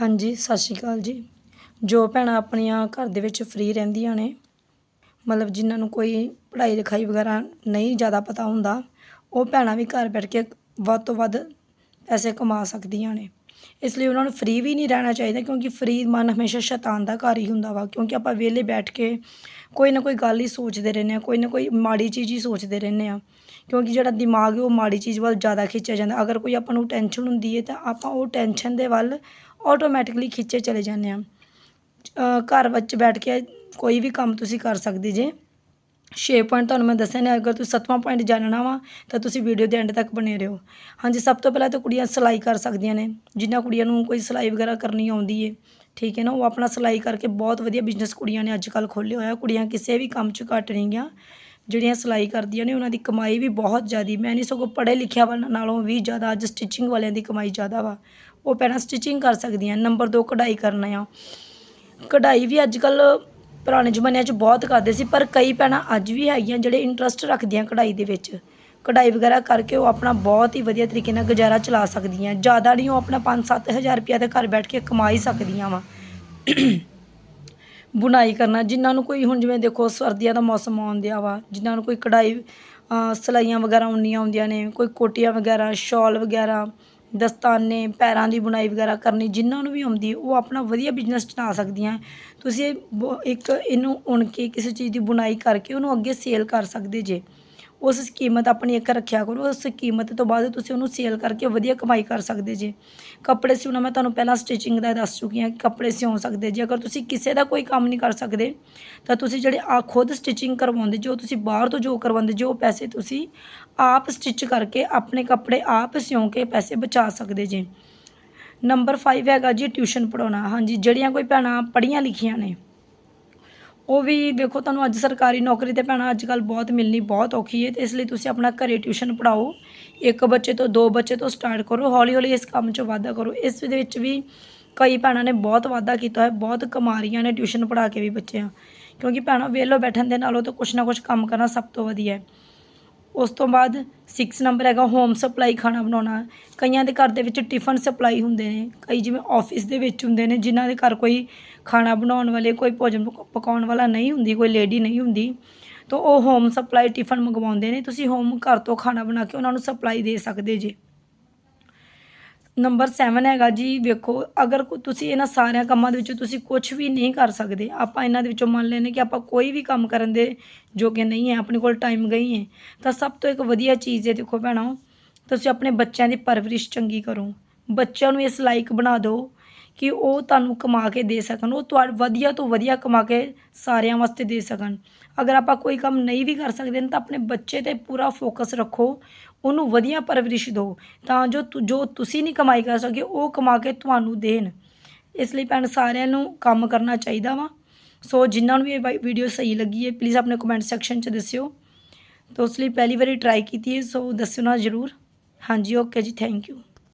ਹਾਂਜੀ, ਸਤਿ ਸ਼੍ਰੀ ਅਕਾਲ ਜੀ। ਜੋ ਭੈਣਾਂ ਆਪਣੀਆਂ ਘਰ ਦੇ ਵਿੱਚ ਫ੍ਰੀ ਰਹਿੰਦੀਆਂ ਨੇ, ਮਤਲਬ ਜਿਨ੍ਹਾਂ ਨੂੰ ਕੋਈ ਪੜ੍ਹਾਈ ਲਿਖਾਈ ਵਗੈਰਾ ਨਹੀਂ ਜ਼ਿਆਦਾ ਪਤਾ ਹੁੰਦਾ, ਉਹ ਭੈਣਾਂ ਵੀ ਘਰ ਬੈਠ ਕੇ ਵੱਧ ਤੋਂ ਵੱਧ ਪੈਸੇ ਕਮਾ ਸਕਦੀਆਂ ਨੇ। ਇਸ ਲਈ ਉਹਨਾਂ ਨੂੰ ਫ੍ਰੀ ਵੀ ਨਹੀਂ ਰਹਿਣਾ ਚਾਹੀਦਾ ਕਿਉਂਕਿ ਫ੍ਰੀ ਮਨ ਹਮੇਸ਼ਾ ਸ਼ੈਤਾਨ ਦਾ ਘਰ ਹੀ ਹੁੰਦਾ ਵਾ, ਕਿਉਂਕਿ ਆਪਾਂ ਵਿਹਲੇ ਬੈਠ ਕੇ ਕੋਈ ਨਾ ਕੋਈ ਗੱਲ ਹੀ ਸੋਚਦੇ ਰਹਿੰਦੇ ਆ ਕੋਈ ਨਾ ਕੋਈ ਮਾੜੀ ਚੀਜ਼ ਹੀ ਸੋਚਦੇ ਰਹਿੰਦੇ ਆ ਕਿਉਂਕਿ ਜਿਹੜਾ ਦਿਮਾਗ ਹੈ ਉਹ ਮਾੜੀ ਚੀਜ਼ ਵੱਲ ਜ਼ਿਆਦਾ ਖਿੱਚਿਆ ਜਾਂਦਾ। ਅਗਰ ਕੋਈ ਆਪਾਂ ਨੂੰ ਟੈਨਸ਼ਨ ਹੁੰਦੀ ਹੈ ਤਾਂ ਆਪਾਂ ਉਹ ਟੈਨਸ਼ਨ ਦੇ ਵੱਲ ਆਟੋਮੈਟਿਕਲੀ ਖਿੱਚੇ ਚਲੇ ਜਾਂਦੇ ਆ ਘਰ ਵਿੱਚ ਬੈਠ ਕੇ ਕੋਈ ਵੀ ਕੰਮ ਤੁਸੀਂ ਕਰ ਸਕਦੇ ਜੇ। 6 ਪੁਆਇੰਟ ਤੁਹਾਨੂੰ ਮੈਂ ਦੱਸਿਆ ਨੇ, ਅਗਰ ਤੁਸੀਂ ਸੱਤਵਾਂ ਪੁਆਇੰਟ ਜਾਣਨਾ ਵਾ, ਤਾਂ ਤੁਸੀਂ ਵੀਡੀਓ ਦੇ ਐਂਡ ਤੱਕ ਬਣੇ ਰਹੋ। ਹਾਂਜੀ, ਸਭ ਤੋਂ ਪਹਿਲਾਂ ਤਾਂ ਕੁੜੀਆਂ ਸਿਲਾਈ ਕਰ ਸਕਦੀਆਂ ਨੇ। ਜਿਨ੍ਹਾਂ ਕੁੜੀਆਂ ਨੂੰ ਕੋਈ ਸਿਲਾਈ ਵਗੈਰਾ ਕਰਨੀ ਆਉਂਦੀ ਏ, ਠੀਕ ਹੈ ਨਾ, ਉਹ ਆਪਣਾ ਸਿਲਾਈ ਕਰਕੇ ਬਹੁਤ ਵਧੀਆ ਬਿਜ਼ਨਸ ਕੁੜੀਆਂ ਨੇ ਅੱਜ ਕੱਲ੍ਹ ਖੋਲ੍ਹਿਆ ਹੋਇਆ। ਕੁੜੀਆਂ ਕਿਸੇ ਵੀ ਕੰਮ 'ਚ ਘੱਟ ਨਹੀਂ ਗੀਆਂ। ਜਿਹੜੀਆਂ ਸਿਲਾਈ ਕਰਦੀਆਂ ਨੇ, ਉਹਨਾਂ ਦੀ ਕਮਾਈ ਵੀ ਬਹੁਤ ਜ਼ਿਆਦੀ। ਮੈਂ ਨਹੀਂ ਸਗੋਂ ਪੜ੍ਹੇ ਲਿਖਿਆ ਵਾਲਿਆਂ ਨਾਲੋਂ ਵੀ ਜ਼ਿਆਦਾ ਅੱਜ ਸਟਿਚਿੰਗ ਵਾਲਿਆਂ ਦੀ ਕਮਾਈ ਜ਼ਿਆਦਾ ਵਾ। ਉਹ ਪਹਿਲਾਂ ਸਟਿਚਿੰਗ ਕਰ ਸਕਦੀਆਂ, ਨੰਬਰ 2 ਕਢਾਈ ਕਰਨਾ ਆ। ਕਢਾਈ ਵੀ ਅੱਜ ਕੱਲ੍ਹ ਪੁਰਾਣੇ ਜ਼ਮਾਨਿਆਂ 'ਚ ਬਹੁਤ ਕਰਦੇ ਸੀ ਪਰ ਕਈ ਭੈਣਾਂ ਅੱਜ ਵੀ ਹੈਗੀਆਂ ਜਿਹੜੇ ਇੰਟਰਸਟ ਰੱਖਦੀਆਂ ਕਢਾਈ ਦੇ ਵਿੱਚ। ਕਢਾਈ ਵਗੈਰਾ ਕਰਕੇ ਉਹ ਆਪਣਾ ਬਹੁਤ ਹੀ ਵਧੀਆ ਤਰੀਕੇ ਨਾਲ ਗੁਜ਼ਾਰਾ ਚਲਾ ਸਕਦੀਆਂ। ਜ਼ਿਆਦਾ ਨਹੀਂ ਉਹ ਆਪਣਾ 5-7000 ਰੁਪਇਆ ਤੇ ਘਰ ਬੈਠ ਕੇ ਕਮਾ ਹੀ ਸਕਦੀਆਂ ਵਾ। ਬੁਣਾਈ ਕਰਨਾ ਜਿਨ੍ਹਾਂ ਨੂੰ ਕੋਈ ਹੁਣ ਜਿਵੇਂ ਦੇਖੋ ਸਰਦੀਆਂ ਦਾ ਮੌਸਮ ਆਉਣ ਵਾ ਜਿਨ੍ਹਾਂ ਨੂੰ ਕੋਈ ਕਢਾਈ ਅ, ਸਲਾਈਆਂ ਵਗੈਰਾ ਉਣਨੀਆਂ ਆਉਂਦੀਆਂ ਨੇ ਕੋਈ ਕੋਟੀਆਂ ਵਗੈਰਾ ਸ਼ਾਲ ਵਗੈਰਾ ਦਸਤਾਨੇ, ਪੈਰਾਂ ਦੀ ਬੁਣਾਈ ਵਗੈਰਾ ਕਰਨੀ, ਜਿਨ੍ਹਾਂ ਨੂੰ ਵੀ ਆਉਂਦੀ, ਉਹ ਆਪਣਾ ਵਧੀਆ ਬਿਜ਼ਨਸ ਚਲਾ ਸਕਦੀਆਂ ਤੁਸੀਂ ਇਹ ਬ- ਇੱਕ ਇਹਨੂੰ ਉਣ ਕੇ ਕਿਸੇ ਚੀਜ਼ ਦੀ ਬੁਣਾਈ ਕਰਕੇ ਉਹਨੂੰ ਅੱਗੇ ਸੇਲ ਕਰ ਸਕਦੇ ਜੇ। ਉਸ ਕੀਮਤ ਆਪਣੀ ਇੱਕ ਰੱਖਿਆ ਕਰੋ, ਉਸ ਕੀਮਤ ਤੋਂ ਬਾਅਦ ਤੁਸੀਂ ਉਹਨੂੰ ਸੇਲ ਕਰਕੇ ਵਧੀਆ ਕਮਾਈ ਕਰ ਸਕਦੇ ਜੇ। ਕੱਪੜੇ ਸਿਉਣਾ ਮੈਂ ਤੁਹਾਨੂੰ ਪਹਿਲਾਂ ਸਟਿਚਿੰਗ ਦਾ ਦੱਸ ਚੁੱਕੀ ਹਾਂ ਕਿ ਕੱਪੜੇ ਸਿਉਂ ਸਕਦੇ ਜੇ। ਅਗਰ ਤੁਸੀਂ ਕਿਸੇ ਦਾ ਕੋਈ ਕੰਮ ਨਹੀਂ ਕਰ ਸਕਦੇ, ਤਾਂ ਤੁਸੀਂ ਜਿਹੜੇ ਆ ਖੁਦ ਸਟਿਚਿੰਗ ਕਰਵਾਉਂਦੇ ਜੋ ਤੁਸੀਂ ਬਾਹਰ ਤੋਂ ਜੋ ਕਰਵਾਉਂਦੇ ਜੋ ਪੈਸੇ ਤੁਸੀਂ ਆਪ ਸਟਿਚ ਕਰਕੇ ਆਪਣੇ ਕੱਪੜੇ ਆਪ ਸਿਉਂ ਕੇ ਪੈਸੇ ਬਚਾ ਸਕਦੇ ਜੇ। ਨੰਬਰ 5 ਹੈਗਾ ਜੀ, ਟਿਊਸ਼ਨ ਪੜਾਉਣਾ ਹਾਂਜੀ, ਜਿਹੜੀਆਂ ਕੋਈ ਭੈਣਾਂ ਪੜ੍ਹੀਆਂ ਲਿਖੀਆਂ ਨੇ ਉਹ ਵੀ ਦੇਖੋ ਤੁਹਾਨੂੰ ਅੱਜ ਸਰਕਾਰੀ ਨੌਕਰੀ ਤੇ ਭੈਣਾਂ ਅੱਜ ਕੱਲ੍ਹ ਬਹੁਤ ਮਿਲਣੀ ਬਹੁਤ ਔਖੀ ਹੈ ਤੇ ਇਸ ਲਈ ਤੁਸੀਂ ਆਪਣਾ ਘਰੇ ਟਿਊਸ਼ਨ ਪੜਾਓ ਇੱਕ ਬੱਚੇ ਤੋਂ ਦੋ ਬੱਚੇ ਤੋਂ ਸਟਾਰਟ ਕਰੋ ਹੌਲੀ ਹੌਲੀ ਇਸ ਕੰਮ 'ਚ ਵਾਧਾ ਕਰੋ। ਇਸ ਦੇ ਵਿੱਚ ਵੀ ਕਈ ਭੈਣਾਂ ਨੇ ਬਹੁਤ ਵਾਧਾ ਕੀਤਾ ਹੈ ਬਹੁਤ ਕਮਾ ਰਹੀਆਂ ਨੇ ਟਿਊਸ਼ਨ ਪੜਾ ਕੇ ਵੀ ਬੱਚਿਆਂ। ਕਿਉਂਕਿ ਭੈਣਾਂ ਵਿਹਲੋ ਬੈਠਣ ਦੇ ਨਾਲੋਂ ਤਾਂ ਕੁਛ ਨਾ ਕੁਛ ਕੰਮ ਕਰਨਾ ਸਭ ਤੋਂ ਵਧੀਆ ਹੈ। ਉਸ ਤੋਂ ਬਾਅਦ 6 ਨੰਬਰ ਹੈਗਾ ਹੋਮ ਸਪਲਾਈ ਖਾਣਾ ਬਣਾਉਣਾ। ਕਈਆਂ ਦੇ ਘਰ ਦੇ ਵਿੱਚ ਟਿਫਨ ਸਪਲਾਈ ਹੁੰਦੇ ਨੇ। ਕਈ ਜਿਵੇਂ ਆਫਿਸ ਦੇ ਵਿੱਚ ਹੁੰਦੇ ਨੇ, ਜਿਨ੍ਹਾਂ ਦੇ ਘਰ ਕੋਈ ਖਾਣਾ ਬਣਾਉਣ ਵਾਲੇ, ਕੋਈ ਭੋਜਨ ਪਕ- ਪਕਾਉਣ ਵਾਲਾ ਨਹੀਂ ਹੁੰਦੀ, ਕੋਈ ਲੇਡੀ ਨਹੀਂ ਹੁੰਦੀ, ਤਾਂ ਉਹ ਹੋਮ ਸਪਲਾਈ ਟਿਫਨ ਮੰਗਵਾਉਂਦੇ ਨੇ। ਤੁਸੀਂ ਹੋਮ ਘਰ ਤੋਂ ਖਾਣਾ ਬਣਾ ਕੇ ਉਹਨਾਂ ਨੂੰ ਸਪਲਾਈ ਦੇ ਸਕਦੇ ਜੇ। ਨੰਬਰ 7 ਹੈਗਾ ਜੀ, ਵੇਖੋ, ਅਗਰ ਤੁਸੀਂ ਇਹਨਾਂ ਸਾਰਿਆਂ ਕੰਮਾਂ ਦੇ ਵਿੱਚੋਂ ਤੁਸੀਂ ਕੁਝ ਵੀ ਨਹੀਂ ਕਰ ਸਕਦੇ, ਆਪਾਂ ਇਹਨਾਂ ਦੇ ਵਿੱਚੋਂ ਮੰਨ ਲੈਨੇ ਕਿ ਆਪਾਂ ਕੋਈ ਵੀ ਕੰਮ ਕਰਨ ਦੇ ਜੋਗੇ ਨਹੀਂ ਹੈ, ਆਪਣੇ ਕੋਲ ਟਾਈਮ ਗਈ ਹੈ, ਤਾਂ ਸਭ ਤੋਂ ਇੱਕ ਵਧੀਆ ਚੀਜ਼ ਹੈ, ਦੇਖੋ ਭੈਣਾਂ, ਤੁਸੀਂ ਆਪਣੇ ਬੱਚਿਆਂ ਦੀ ਪਰਵਰਿਸ਼ ਚੰਗੀ ਕਰੋ, ਬੱਚਿਆਂ ਨੂੰ ਇਸ ਲਾਇਕ ਬਣਾ ਦਿਓ ਕਿ ਉਹ ਤੁਹਾਨੂੰ ਕਮਾ ਕੇ ਦੇ ਸਕਣ, ਉਹ ਤੁਹਾਡੇ ਵਧੀਆ ਤੋਂ ਵਧੀਆ ਕਮਾ ਕੇ ਸਾਰਿਆਂ ਵਾਸਤੇ ਦੇ ਸਕਣ। ਅਗਰ ਆਪਾਂ ਕੋਈ ਕੰਮ ਨਹੀਂ ਵੀ ਕਰ ਸਕਦੇ, ਤਾਂ ਆਪਣੇ ਬੱਚੇ ਤੇ ਪੂਰਾ ਫੋਕਸ ਰੱਖੋ, ਉਹਨੂੰ ਵਧੀਆ ਪਰਵਰਿਸ਼ ਦਿਓ। ਤਾਂ ਜੋ ਜੋ ਤੁਸੀਂ ਨਹੀਂ ਕਮਾਈ ਕਰ ਸਕੇ, ਉਹ ਕਮਾ ਕੇ ਤੁਹਾਨੂੰ ਦੇਣ। ਇਸ ਲਈ ਭੈਣ, ਸਾਰਿਆਂ ਨੂੰ ਕੰਮ ਕਰਨਾ ਚਾਹੀਦਾ ਵਾ। ਸੋ ਜਿਨ੍ਹਾਂ ਨੂੰ ਵੀ ਇਹ ਵੀਡੀਓ ਸਹੀ ਲੱਗੀ ਹੈ ਪਲੀਜ਼ ਆਪਣੇ ਕਮੈਂਟ ਸੈਕਸ਼ਨ 'ਚ ਦੱਸਿਓ। ਤਾਂ ਉਸ ਲਈ ਪਹਿਲੀ ਵਾਰੀ ਟਰਾਈ ਕੀਤੀ ਹੈ, ਸੋ ਦੱਸਿਓ ਨਾ ਜ਼ਰੂਰ। ਹਾਂਜੀ ਓਕੇ ਜੀ ਥੈਂਕ ਯੂ